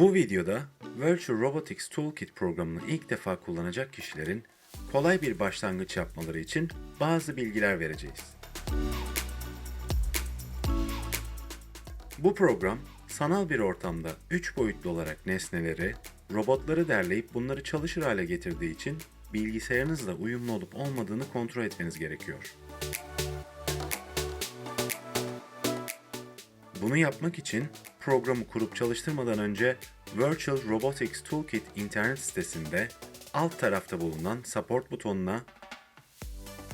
Bu videoda Virtual Robotics Toolkit programını ilk defa kullanacak kişilerin kolay bir başlangıç yapmaları için bazı bilgiler vereceğiz. Bu program sanal bir ortamda 3 boyutlu olarak nesneleri, robotları derleyip bunları çalışır hale getirdiği için bilgisayarınızla uyumlu olup olmadığını kontrol etmeniz gerekiyor. Bunu yapmak için programı kurup çalıştırmadan önce Virtual Robotics Toolkit internet sitesinde alt tarafta bulunan Support butonuna,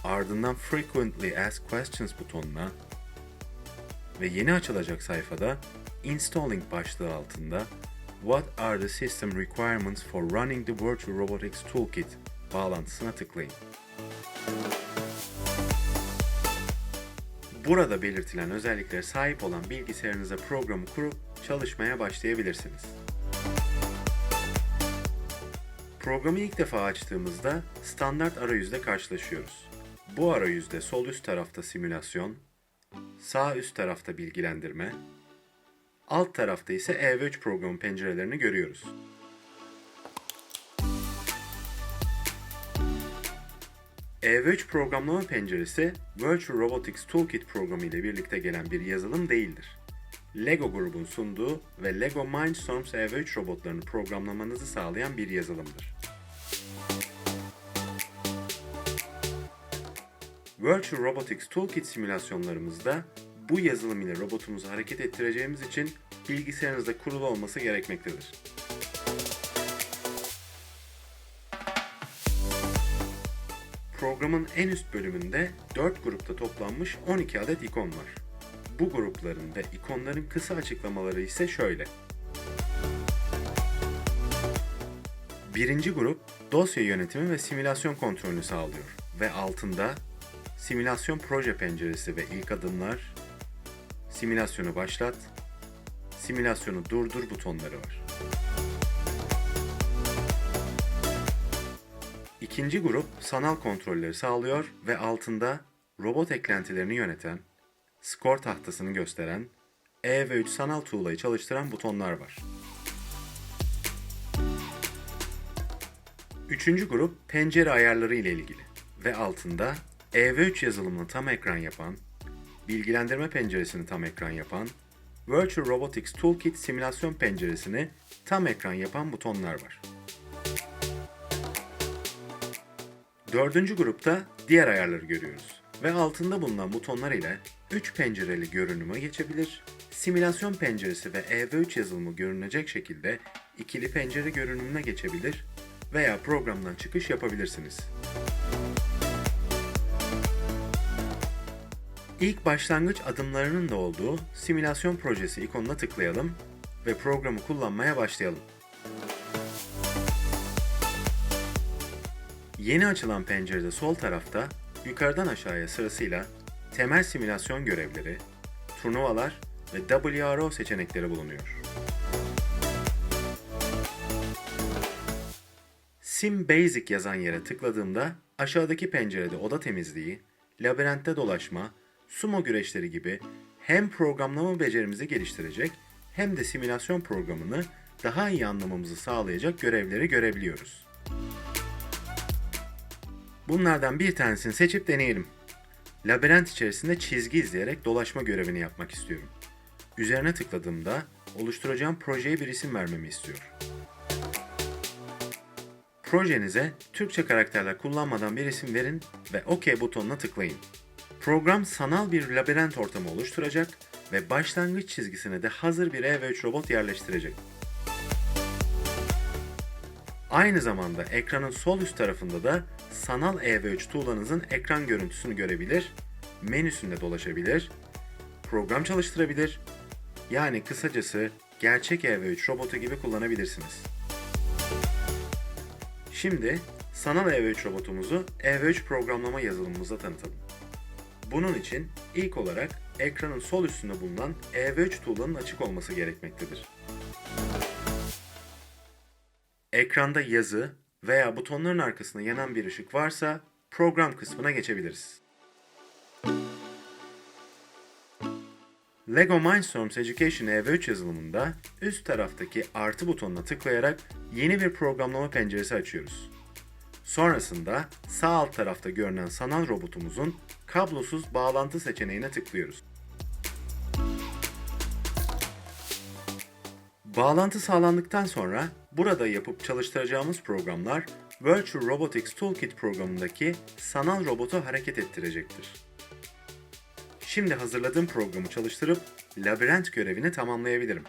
ardından Frequently Asked Questions butonuna ve yeni açılacak sayfada Installing başlığı altında What are the system requirements for running the Virtual Robotics Toolkit bağlantısına tıklayın. Burada belirtilen özelliklere sahip olan bilgisayarınıza programı kurup çalışmaya başlayabilirsiniz. Programı ilk defa açtığımızda standart arayüzle karşılaşıyoruz. Bu arayüzde sol üst tarafta simülasyon, sağ üst tarafta bilgilendirme, alt tarafta ise EV3 programı pencerelerini görüyoruz. EV3 programlama penceresi Virtual Robotics Toolkit programı ile birlikte gelen bir yazılım değildir. Lego grubun sunduğu ve Lego Mindstorms EV3 robotlarını programlamanızı sağlayan bir yazılımdır. Virtual Robotics Toolkit simülasyonlarımızda bu yazılım ile robotumuzu hareket ettireceğimiz için bilgisayarınızda kurulu olması gerekmektedir. Programın en üst bölümünde 4 grupta toplanmış 12 adet ikon var. Bu grupların ve ikonların kısa açıklamaları ise şöyle. Birinci grup dosya yönetimi ve simülasyon kontrolünü sağlıyor ve altında simülasyon proje penceresi ve ilk adımlar, simülasyonu başlat, simülasyonu durdur butonları var. İkinci grup sanal kontrolleri sağlıyor ve altında robot eklentilerini yöneten, skor tahtasını gösteren, E ve 3 sanal tuğlayı çalıştıran butonlar var. Üçüncü grup pencere ayarları ile ilgili ve altında EV3 yazılımını tam ekran yapan, bilgilendirme penceresini tam ekran yapan, Virtual Robotics Toolkit simülasyon penceresini tam ekran yapan butonlar var. Dördüncü grupta diğer ayarları görüyoruz ve altında bulunan butonlar ile 3 pencereli görünüme geçebilir, simülasyon penceresi ve EV3 yazılımı görünecek şekilde ikili pencere görünümüne geçebilir veya programdan çıkış yapabilirsiniz. İlk başlangıç adımlarının da olduğu simülasyon projesi ikonuna tıklayalım ve programı kullanmaya başlayalım. Yeni açılan pencerede sol tarafta yukarıdan aşağıya sırasıyla temel simülasyon görevleri, turnuvalar ve WRO seçenekleri bulunuyor. Sim Basic yazan yere tıkladığımda aşağıdaki pencerede oda temizliği, labirentte dolaşma, sumo güreşleri gibi hem programlama becerimizi geliştirecek hem de simülasyon programını daha iyi anlamamızı sağlayacak görevleri görebiliyoruz. Bunlardan bir tanesini seçip deneyelim. Labirent içerisinde çizgi izleyerek dolaşma görevini yapmak istiyorum. Üzerine tıkladığımda oluşturacağım projeye bir isim vermemi istiyor. Projenize Türkçe karakterler kullanmadan bir isim verin ve OK butonuna tıklayın. Program sanal bir labirent ortamı oluşturacak ve başlangıç çizgisine de hazır bir EV3 robot yerleştirecek. Aynı zamanda ekranın sol üst tarafında da sanal EV3 tuğlanızın ekran görüntüsünü görebilir, menüsünde dolaşabilir, program çalıştırabilir, yani kısacası gerçek EV3 robotu gibi kullanabilirsiniz. Şimdi sanal EV3 robotumuzu EV3 programlama yazılımımıza tanıtalım. Bunun için ilk olarak ekranın sol üstünde bulunan EV3 tuğlanın açık olması gerekmektedir. Ekranda yazı veya butonların arkasında yanan bir ışık varsa program kısmına geçebiliriz. LEGO Mindstorms Education EV3 yazılımında üst taraftaki artı butonuna tıklayarak yeni bir programlama penceresi açıyoruz. Sonrasında sağ alt tarafta görünen sanal robotumuzun kablosuz bağlantı seçeneğine tıklıyoruz. Bağlantı sağlandıktan sonra burada yapıp çalıştıracağımız programlar Virtual Robotics Toolkit programındaki sanal robotu hareket ettirecektir. Şimdi hazırladığım programı çalıştırıp labirent görevini tamamlayabilirim.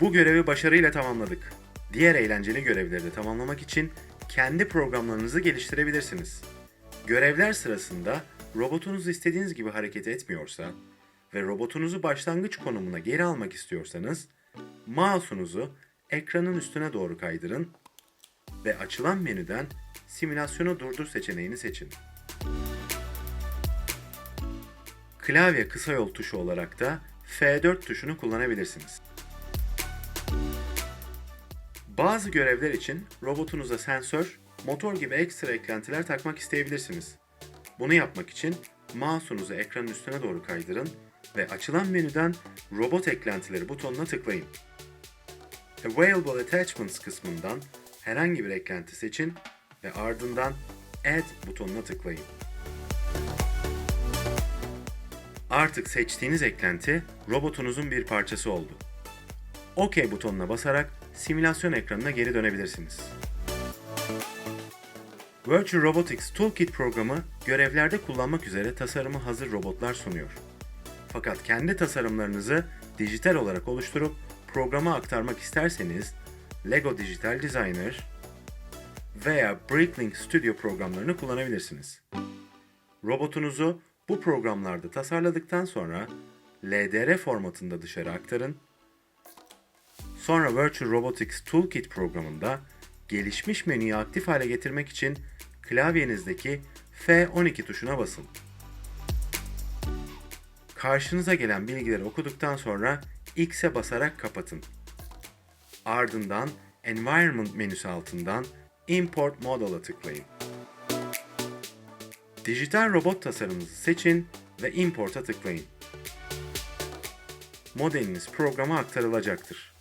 Bu görevi başarıyla tamamladık. Diğer eğlenceli görevleri de tamamlamak için kendi programlarınızı geliştirebilirsiniz. Görevler sırasında robotunuz istediğiniz gibi hareket etmiyorsa ve robotunuzu başlangıç konumuna geri almak istiyorsanız mouse'unuzu ekranın üstüne doğru kaydırın ve açılan menüden simülasyonu durdur seçeneğini seçin. Klavye kısa yol tuşu olarak da F4 tuşunu kullanabilirsiniz. Bazı görevler için robotunuza sensör, motor gibi ekstra eklentiler takmak isteyebilirsiniz. Bunu yapmak için mouse'unuzu ekranın üstüne doğru kaydırın ve açılan menüden Robot Eklentileri butonuna tıklayın. Available Attachments kısmından herhangi bir eklenti seçin ve ardından Add butonuna tıklayın. Artık seçtiğiniz eklenti robotunuzun bir parçası oldu. OK butonuna basarak simülasyon ekranına geri dönebilirsiniz. Virtual Robotics Toolkit programı görevlerde kullanmak üzere tasarımı hazır robotlar sunuyor. Fakat kendi tasarımlarınızı dijital olarak oluşturup programa aktarmak isterseniz Lego Digital Designer veya Bricklink Studio programlarını kullanabilirsiniz. Robotunuzu bu programlarda tasarladıktan sonra LDR formatında dışarı aktarın Sonra Virtual Robotics Toolkit programında gelişmiş menüyü aktif hale getirmek için klavyenizdeki F12 tuşuna basın. Karşınıza gelen bilgileri okuduktan sonra X'e basarak kapatın. Ardından Environment menüsü altından Import Model'a tıklayın. Dijital robot tasarımınızı seçin ve Import'a tıklayın. Modeliniz programa aktarılacaktır.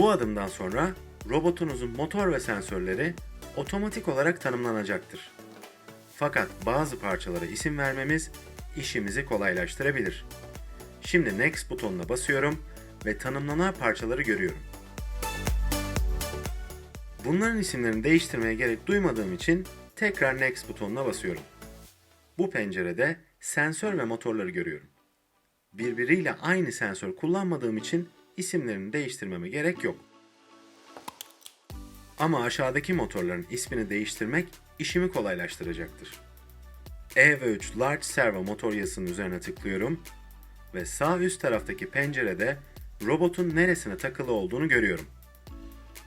Bu adımdan sonra robotunuzun motor ve sensörleri otomatik olarak tanımlanacaktır. Fakat bazı parçalara isim vermemiz işimizi kolaylaştırabilir. Şimdi Next butonuna basıyorum ve tanımlanan parçaları görüyorum. Bunların isimlerini değiştirmeye gerek duymadığım için tekrar Next butonuna basıyorum. Bu pencerede sensör ve motorları görüyorum. Birbiriyle aynı sensör kullanmadığım için isimlerini değiştirmeme gerek yok. Ama aşağıdaki motorların ismini değiştirmek işimi kolaylaştıracaktır. E ve 3 Large Servo motor yazısının üzerine tıklıyorum ve sağ üst taraftaki pencerede robotun neresine takılı olduğunu görüyorum.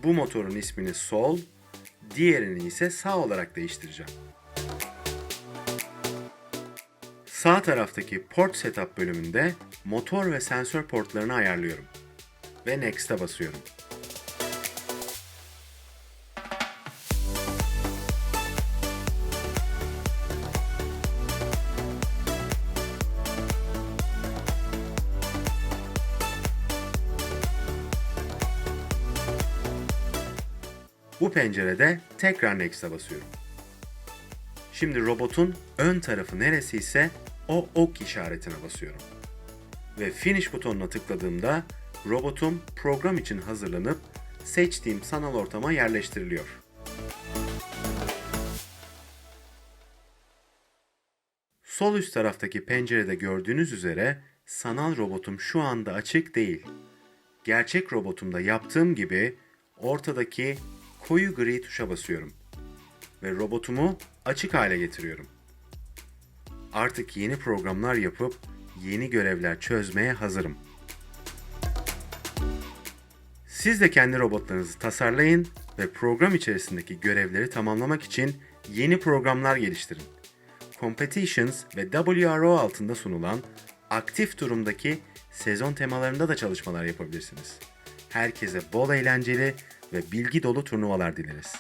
Bu motorun ismini sol, diğerini ise sağ olarak değiştireceğim. Sağ taraftaki Port Setup bölümünde motor ve sensör portlarını ayarlıyorum ve Next'e basıyorum. Bu pencerede tekrar Next'e basıyorum. Şimdi robotun ön tarafı neresi ise o ok işaretine basıyorum. Ve Finish butonuna tıkladığımda robotum program için hazırlanıp seçtiğim sanal ortama yerleştiriliyor. Sol üst taraftaki pencerede gördüğünüz üzere sanal robotum şu anda açık değil. Gerçek robotumda yaptığım gibi ortadaki koyu gri tuşa basıyorum ve robotumu açık hale getiriyorum. Artık yeni programlar yapıp yeni görevler çözmeye hazırım. Siz de kendi robotlarınızı tasarlayın ve program içerisindeki görevleri tamamlamak için yeni programlar geliştirin. Competitions ve WRO altında sunulan aktif durumdaki sezon temalarında da çalışmalar yapabilirsiniz. Herkese bol eğlenceli ve bilgi dolu turnuvalar dileriz.